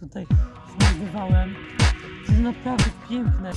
tutaj znajdowałem. To jest naprawdę piękne.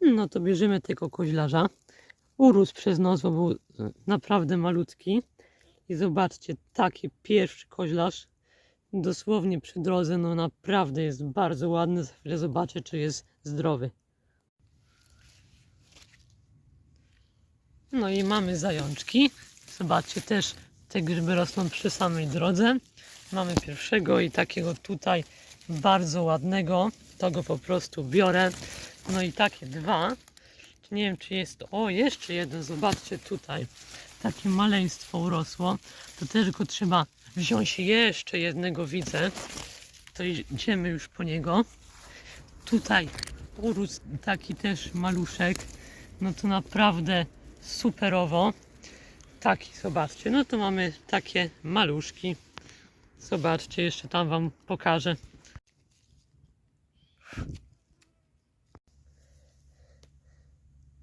No to bierzemy tego koźlarza. Urósł przez noc, bo był naprawdę malutki. I zobaczcie, taki pierwszy koźlarz dosłownie przy drodze, no naprawdę jest bardzo ładny. Za chwilę zobaczę, czy jest zdrowy. No i mamy zajączki. Zobaczcie, też te grzyby rosną przy samej drodze. Mamy pierwszego i takiego tutaj bardzo ładnego. To go po prostu biorę. No i takie dwa. Nie wiem, czy jest. O, jeszcze jeden. Zobaczcie tutaj. Takie maleństwo urosło. To też go trzeba wziąć. Jeszcze jednego widzę. To idziemy już po niego. Tutaj urósł taki też maluszek. No to naprawdę superowo. Taki, zobaczcie. No to mamy takie maluszki. Zobaczcie, jeszcze tam Wam pokażę.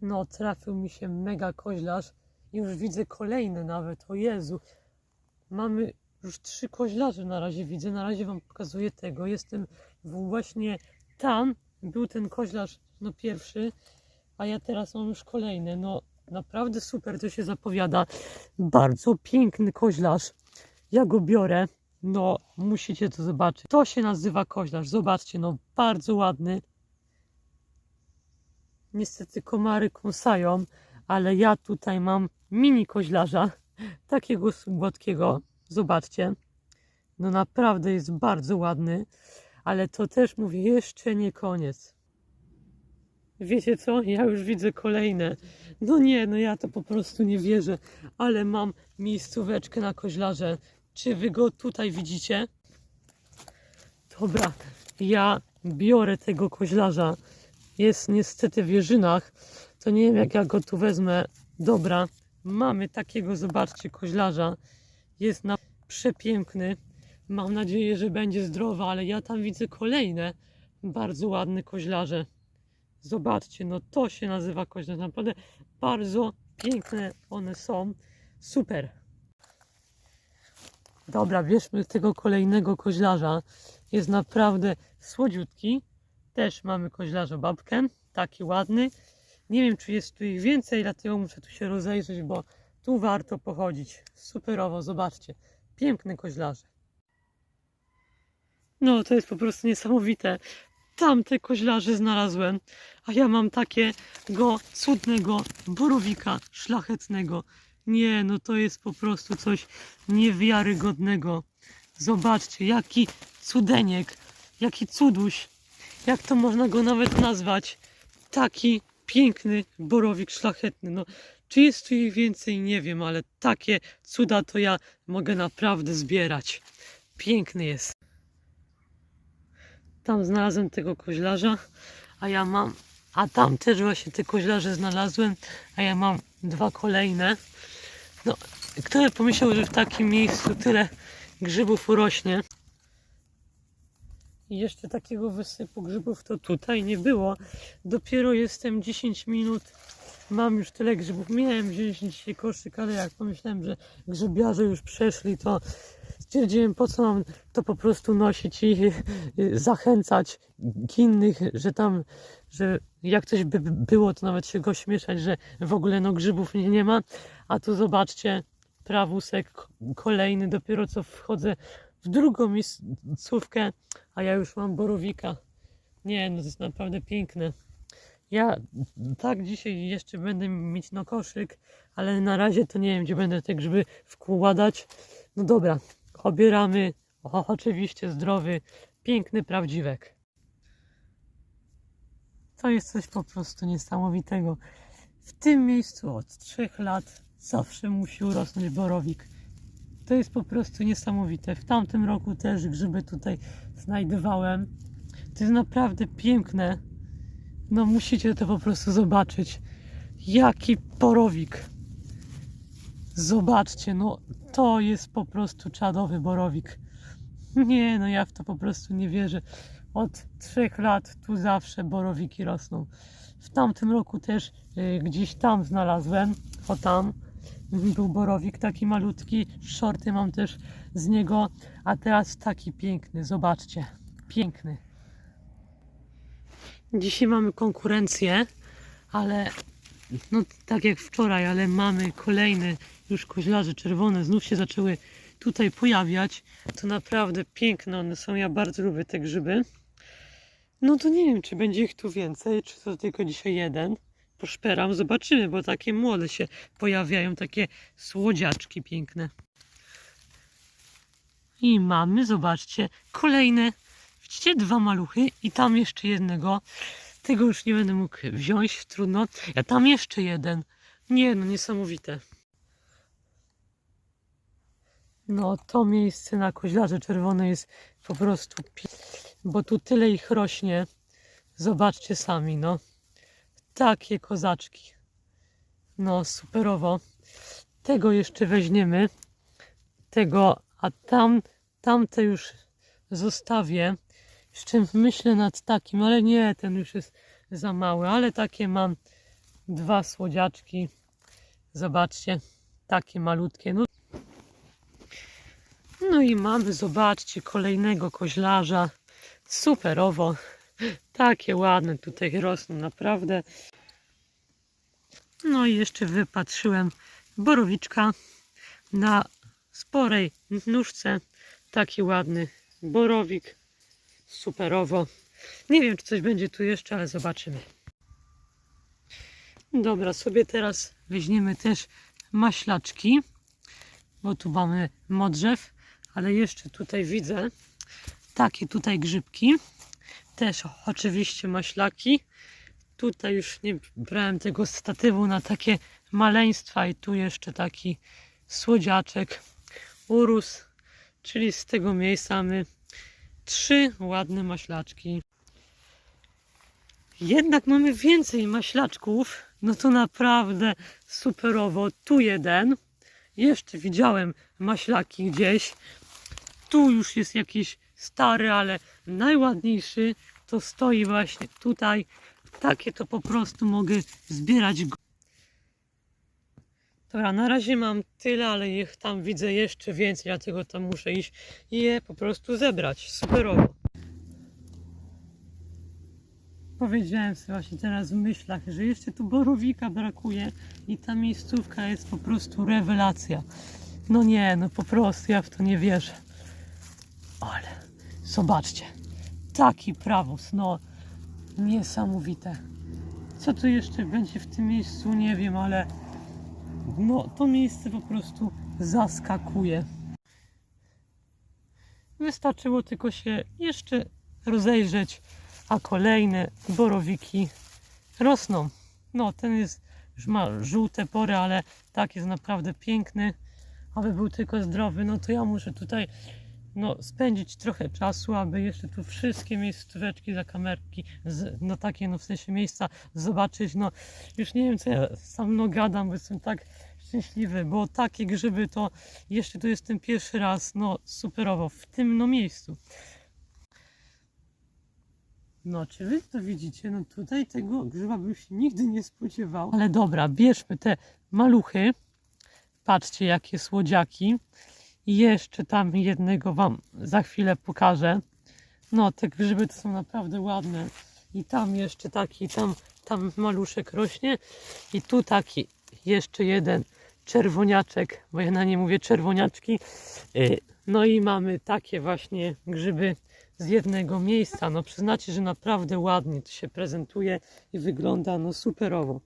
No, trafił mi się mega koźlarz. Już widzę kolejny nawet. O Jezu. Mamy już trzy koźlarze na razie widzę. Na razie Wam pokazuję tego. Jestem właśnie tam. Był ten koźlarz, no pierwszy, a ja teraz mam już kolejny. No, naprawdę super to się zapowiada. Bardzo piękny koźlarz. Ja go biorę. No, musicie to zobaczyć. To się nazywa koźlarz. Zobaczcie, no, bardzo ładny. Niestety komary kąsają, ale ja tutaj mam mini koźlarza, takiego słodkiego. Zobaczcie. No naprawdę jest bardzo ładny, ale to też mówię, jeszcze nie koniec. Wiecie co? Ja już widzę kolejne. No nie, no ja to po prostu nie wierzę, ale mam miejscóweczkę na koźlarze. Czy wy go tutaj widzicie? Dobra, ja biorę tego koźlarza. Jest niestety w Jerzynach. To nie wiem, jak ja go tu wezmę. Dobra, mamy takiego, zobaczcie, koźlarza. Jest na przepiękny. Mam nadzieję, że będzie zdrowy, ale ja tam widzę kolejne bardzo ładne koźlarze. Zobaczcie, no to się nazywa koźlarz. Naprawdę bardzo piękne one są. Super. Dobra, bierzmy tego kolejnego koźlarza. Jest naprawdę słodziutki. Też mamy koźlarza babkę. Taki ładny. Nie wiem, czy jest tu ich więcej, dlatego muszę tu się rozejrzeć, bo tu warto pochodzić. Superowo, zobaczcie. Piękne koźlarze. No, to jest po prostu niesamowite. Tamte koźlarze znalazłem, a ja mam takiego cudnego borowika szlachetnego. Nie, no to jest po prostu coś niewiarygodnego. Zobaczcie, jaki cudeniek, jaki cuduś. Jak to można go nawet nazwać? Taki piękny borowik szlachetny. No, czy jest tu ich więcej? Nie wiem, ale takie cuda to ja mogę naprawdę zbierać. Piękny jest. Tam znalazłem tego koźlarza, a ja mam, a tam też właśnie te koźlarze znalazłem, a ja mam dwa kolejne. No, kto by pomyślał, że w takim miejscu tyle grzybów urośnie. I jeszcze takiego wysypu grzybów to tutaj nie było. Dopiero jestem 10 minut, mam już tyle grzybów. Miałem wziąć dzisiaj koszyk, ale jak pomyślałem, że grzybiarze już przeszli, to stwierdziłem, po co mam to po prostu nosić i zachęcać innych, że tam, że jak coś by było, to nawet się go śmieszać, że w ogóle no grzybów nie, nie ma. A tu zobaczcie, prawusek kolejny, dopiero co wchodzę w drugą miejscówkę, a ja już mam borowika. Nie, no to jest naprawdę piękne. Ja tak dzisiaj jeszcze będę mieć no koszyk, ale na razie to nie wiem, gdzie będę te grzyby wkładać. No dobra, obieramy. O, oczywiście zdrowy, piękny prawdziwek. To jest coś po prostu niesamowitego. W tym miejscu od trzech lat zawsze musi urosnąć borowik. To jest po prostu niesamowite. W tamtym roku też grzyby tutaj znajdowałem. To jest naprawdę piękne. No musicie to po prostu zobaczyć. Jaki borowik. Zobaczcie, no to jest po prostu czadowy borowik. Nie, no ja w to po prostu nie wierzę. od trzech lat tu zawsze borowiki rosną. W tamtym roku też y, gdzieś tam znalazłem, o tam, był borowik taki malutki, shorty mam też z niego, a teraz taki piękny, zobaczcie, piękny. Dzisiaj mamy konkurencję, ale no tak jak wczoraj, ale mamy kolejne już koźlarze czerwone, znów się zaczęły tutaj pojawiać. To naprawdę piękne one są, ja bardzo lubię te grzyby. No to nie wiem, czy będzie ich tu więcej, czy to tylko dzisiaj jeden. Poszperam, zobaczymy, bo takie młode się pojawiają, takie słodziaczki piękne. I mamy, zobaczcie, kolejne, widzicie, dwa maluchy i tam jeszcze jednego. Tego już nie będę mógł wziąć, trudno. A tam jeszcze jeden. Nie, no niesamowite. No to miejsce na koźlarze czerwone jest po prostu bo tu tyle ich rośnie. Zobaczcie sami, no. Takie kozaczki. No, superowo. Tego jeszcze weźmiemy. Tego, a tam, tamte już zostawię. Jeszcze myślę nad takim, ale nie, ten już jest za mały, ale takie mam dwa słodziaczki. Zobaczcie, takie malutkie. No, no i mamy, zobaczcie, kolejnego koźlarza. Superowo. Takie ładne tutaj rosną, naprawdę. No i jeszcze wypatrzyłem borowiczka na sporej nóżce. Taki ładny borowik. Superowo. Nie wiem, czy coś będzie tu jeszcze, ale zobaczymy. Dobra, sobie teraz weźmiemy też maślaczki, bo tu mamy modrzew, ale jeszcze tutaj widzę takie tutaj grzybki. Też oczywiście maślaki. Tutaj już nie brałem tego statywu na takie maleństwa i tu jeszcze taki słodziaczek urósł, czyli z tego miejsca mamy trzy ładne maślaczki. Jednak mamy więcej maślaczków, no to naprawdę superowo. Tu jeden, jeszcze widziałem maślaki gdzieś. Tu już jest jakiś stary, ale najładniejszy to stoi właśnie tutaj. Takie to po prostu mogę zbierać. Dobra, na razie mam tyle, ale ich tam widzę jeszcze więcej, dlatego tam muszę iść i je po prostu zebrać. Superowo. Powiedziałem sobie właśnie teraz w myślach, że jeszcze tu borowika brakuje i ta miejscówka jest po prostu rewelacja. No nie, no po prostu ja w to nie wierzę. Ale zobaczcie, taki prawos, no niesamowite. Co tu jeszcze będzie w tym miejscu, nie wiem, ale no to miejsce po prostu zaskakuje. Wystarczyło tylko się jeszcze rozejrzeć, a kolejne borowiki rosną. No, ten jest, już ma żółte pory, ale tak jest naprawdę piękny. Aby był tylko zdrowy, no to ja muszę tutaj no, spędzić trochę czasu, aby jeszcze tu wszystkie miejscóweczki za kamerki, z, no takie no w sensie miejsca zobaczyć. No już nie wiem co ja sam no gadam, bo jestem tak szczęśliwy, bo takie grzyby to jeszcze tu jestem pierwszy raz, no superowo, w tym no miejscu. No, czy wy to widzicie? No tutaj tego grzyba bym się nigdy nie spodziewał. Ale dobra, bierzmy te maluchy. Patrzcie, jakie słodziaki. I jeszcze tam jednego wam za chwilę pokażę. No, te grzyby to są naprawdę ładne. I tam jeszcze taki, tam, tam maluszek rośnie. I tu taki jeszcze jeden czerwoniaczek, bo ja na nie mówię czerwoniaczki. Y, No i mamy takie właśnie grzyby z jednego miejsca. No przyznacie, że naprawdę ładnie to się prezentuje i wygląda no superowo.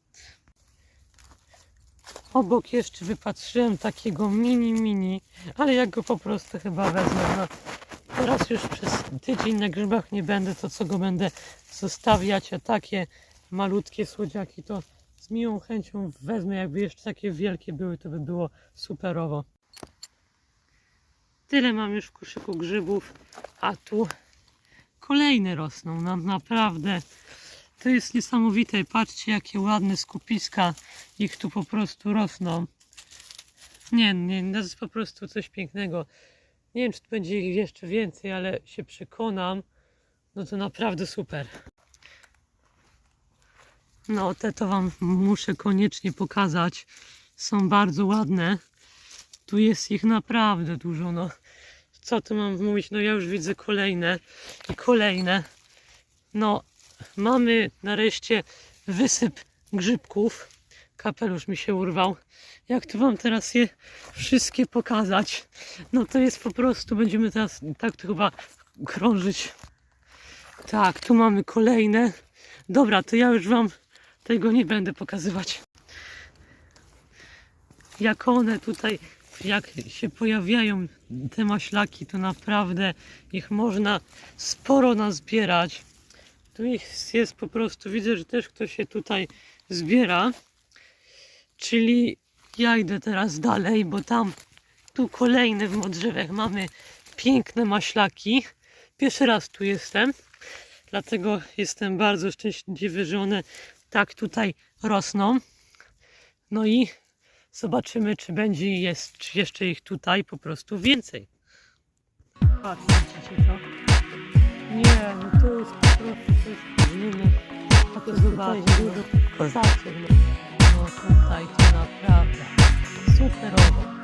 Obok jeszcze wypatrzyłem takiego mini mini, ale jak go po prostu chyba wezmę. No, teraz już przez tydzień na grzybach nie będę, to co go będę zostawiać, a takie malutkie słodziaki to z miłą chęcią wezmę. Jakby jeszcze takie wielkie były, to by było superowo. Tyle mam już w koszyku grzybów, a tu kolejne rosną. No naprawdę to jest niesamowite. Patrzcie, jakie ładne skupiska ich tu po prostu rosną. Nie, nie, to jest po prostu coś pięknego. Nie wiem, czy tu będzie ich jeszcze więcej, ale się przekonam. no to naprawdę super. No, te to Wam muszę koniecznie pokazać. Są bardzo ładne. Tu jest ich naprawdę dużo. No, co tu mam mówić? No, ja już widzę kolejne i kolejne. No, mamy nareszcie wysyp grzybków. Kapelusz mi się urwał. Jak tu Wam teraz je wszystkie pokazać? No, to jest po prostu, będziemy teraz tak to chyba krążyć. Tak, tu mamy kolejne. Dobra, to ja już Wam tego nie będę pokazywać. Jak one tutaj, jak się pojawiają te maślaki, to naprawdę ich można sporo nazbierać. Tu ich jest po prostu, widzę, że też ktoś się tutaj zbiera. Czyli ja idę teraz dalej, bo tam tu kolejne w Modrzewach mamy piękne maślaki. Pierwszy raz tu jestem, dlatego jestem bardzo szczęśliwy, że one tak tutaj rosną. No i zobaczymy, czy będzie jest czy jeszcze ich tutaj po prostu więcej. Patrzcie to. Nie, no to jest po prostu innego. A to zobaczcie, dużo kozaczek. No tutaj to naprawdę superowo.